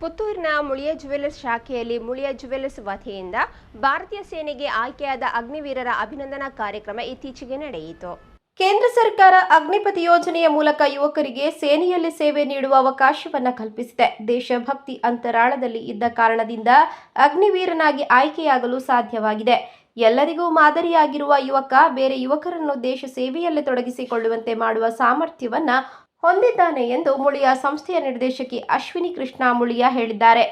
ಪುತ್ತೂರಿನ ಮುಳಿಯ ಜುವೆಲ್ಲರ್ಸ್ ಶಾಖೆಯಲ್ಲಿ ಮುಳಿಯ ಜುವೆಲ್ಲರ್ಸ್ ವತಿಯಿಂದ ಭಾರತೀಯ ಸೇನೆಗೆ ಆಯ್ಕೆಯಾದ ಅಗ್ನಿವೀರರ ಅಭಿನಂದನಾ ಕಾರ್ಯಕ್ರಮ ಇತ್ತೀಚೆಗೆ ನಡೆಯಿತು. ಕೇಂದ್ರ ಸರ್ಕಾರ ಅಗ್ನಿಪತಿ ಯೋಜನೆಯ ಮೂಲಕ ಯುವಕರಿಗೆ ಸೇನೆಯಲ್ಲಿ ಸೇವೆ ನೀಡುವ ಅವಕಾಶವನ್ನು ಕಲ್ಪಿಸಿದೆ. ದೇಶಭಕ್ತಿ ಅಂತರಾಳದಲ್ಲಿ ಇದ್ದ ಕಾರಣದಿಂದ ಅಗ್ನಿವೀರನಾಗಿ ಆಯ್ಕೆಯಾಗಲು ಸಾಧ್ಯವಾಗಿದೆ. ಎಲ್ಲರಿಗೂ ಮಾದರಿಯಾಗಿರುವ ಯುವಕ, ಬೇರೆ ಯುವಕರನ್ನು ದೇಶ ಸೇವೆಯಲ್ಲಿ ತೊಡಗಿಸಿಕೊಳ್ಳುವಂತೆ ಮಾಡುವ ಸಾಮರ್ಥ್ಯವನ್ನ ಹೊಂದಿದ್ದಾನೆ ಎಂದು ಮುಳಿಯ ಸಂಸ್ಥೆಯ ನಿರ್ದೇಶಕಿ ಅಶ್ವಿನಿ ಕೃಷ್ಣ ಮುಳಿಯ ಹೇಳಿದ್ದಾರೆ.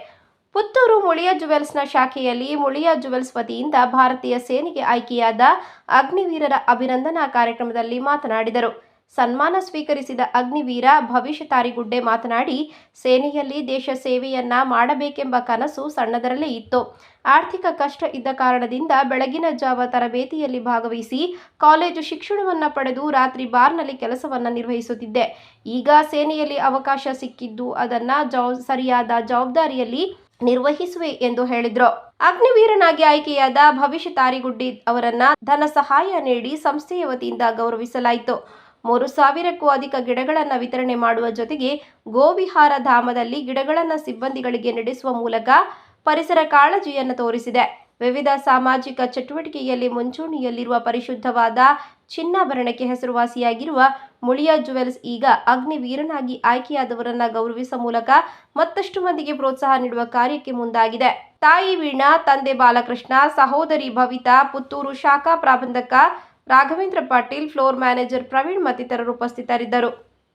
ಪುತ್ತೂರು ಮುಳಿಯ ಜುವೆಲ್ಸ್ನ ಶಾಖೆಯಲ್ಲಿ ಮುಳಿಯ ಜುವೆಲ್ಸ್ ವತಿಯಿಂದ ಭಾರತೀಯ ಸೇನೆಗೆ ಆಯ್ಕೆಯಾದ ಅಗ್ನಿವೀರರ ಅಭಿನಂದನಾ ಕಾರ್ಯಕ್ರಮದಲ್ಲಿ ಮಾತನಾಡಿದರು. ಸನ್ಮಾನ ಸ್ವೀಕರಿಸಿದ ಅಗ್ನಿವೀರ ಭವಿಷ್ಯ ತಾರಿಗುಡ್ಡೆ ಮಾತನಾಡಿ, ಸೇನೆಯಲ್ಲಿ ದೇಶ ಸೇವೆಯನ್ನ ಮಾಡಬೇಕೆಂಬ ಕನಸು ಸಣ್ಣದರಲ್ಲೇ ಇತ್ತು. ಆರ್ಥಿಕ ಕಷ್ಟ ಇದ್ದ ಕಾರಣದಿಂದ ಬೆಳಗಿನ ಜಾವ ತರಬೇತಿಯಲ್ಲಿ ಭಾಗವಹಿಸಿ ಕಾಲೇಜು ಶಿಕ್ಷಣವನ್ನ ಪಡೆದು ರಾತ್ರಿ ಬಾರ್ನಲ್ಲಿ ಕೆಲಸವನ್ನ ನಿರ್ವಹಿಸುತ್ತಿದ್ದೆ. ಈಗ ಸೇನೆಯಲ್ಲಿ ಅವಕಾಶ ಸಿಕ್ಕಿದ್ದು ಅದನ್ನ ಸರಿಯಾದ ಜವಾಬ್ದಾರಿಯಲ್ಲಿ ನಿರ್ವಹಿಸುವೆ ಎಂದು ಹೇಳಿದ್ರು. ಅಗ್ನಿವೀರನಾಗಿ ಆಯ್ಕೆಯಾದ ಭವಿಷ್ಯ ತಾರಿಗುಡ್ಡಿ ಅವರನ್ನ ಧನ ಸಹಾಯ ನೀಡಿ ಸಂಸ್ಥೆಯ ವತಿಯಿಂದ ಗೌರವಿಸಲಾಯಿತು. ಮೂರು ಸಾವಿರಕ್ಕೂ ಅಧಿಕ ಗಿಡಗಳನ್ನು ವಿತರಣೆ ಮಾಡುವ ಜೊತೆಗೆ ಗೋವಿಹಾರ ಧಾಮದಲ್ಲಿ ಗಿಡಗಳನ್ನು ಸಿಬ್ಬಂದಿಗಳಿಗೆ ನಡೆಸುವ ಮೂಲಕ ಪರಿಸರ ಕಾಳಜಿಯನ್ನು ತೋರಿಸಿದೆ. ವಿವಿಧ ಸಾಮಾಜಿಕ ಚಟುವಟಿಕೆಯಲ್ಲಿ ಮುಂಚೂಣಿಯಲ್ಲಿರುವ ಪರಿಶುದ್ಧವಾದ ಚಿನ್ನಾಭರಣಕ್ಕೆ ಹೆಸರುವಾಸಿಯಾಗಿರುವ ಮುಳಿಯ ಜುವೆಲ್ಸ್ ಈಗ ಅಗ್ನಿವೀರನಾಗಿ ಆಯ್ಕೆಯಾದವರನ್ನ ಗೌರವಿಸುವ ಮೂಲಕ ಮತ್ತಷ್ಟು ಮಂದಿಗೆ ಪ್ರೋತ್ಸಾಹ ನೀಡುವ ಕಾರ್ಯಕ್ಕೆ ಮುಂದಾಗಿದೆ. ತಾಯಿ ವೀಣಾ, ತಂದೆ ಬಾಲಕೃಷ್ಣ, ಸಹೋದರಿ ಭವಿತಾ, ಪುತ್ತೂರು ಶಾಖಾ ಪ್ರಾಬಂಧಕ ರಾಘವೇಂದ್ರ ಪಾಟೀಲ್ ಫ್ಲೋರ್ ಮ್ಯಾನೇಜರ್ ಪ್ರವೀಣ್ ಮತ್ತಿತರರು ಉಪಸ್ಥಿತರಿದ್ದರು.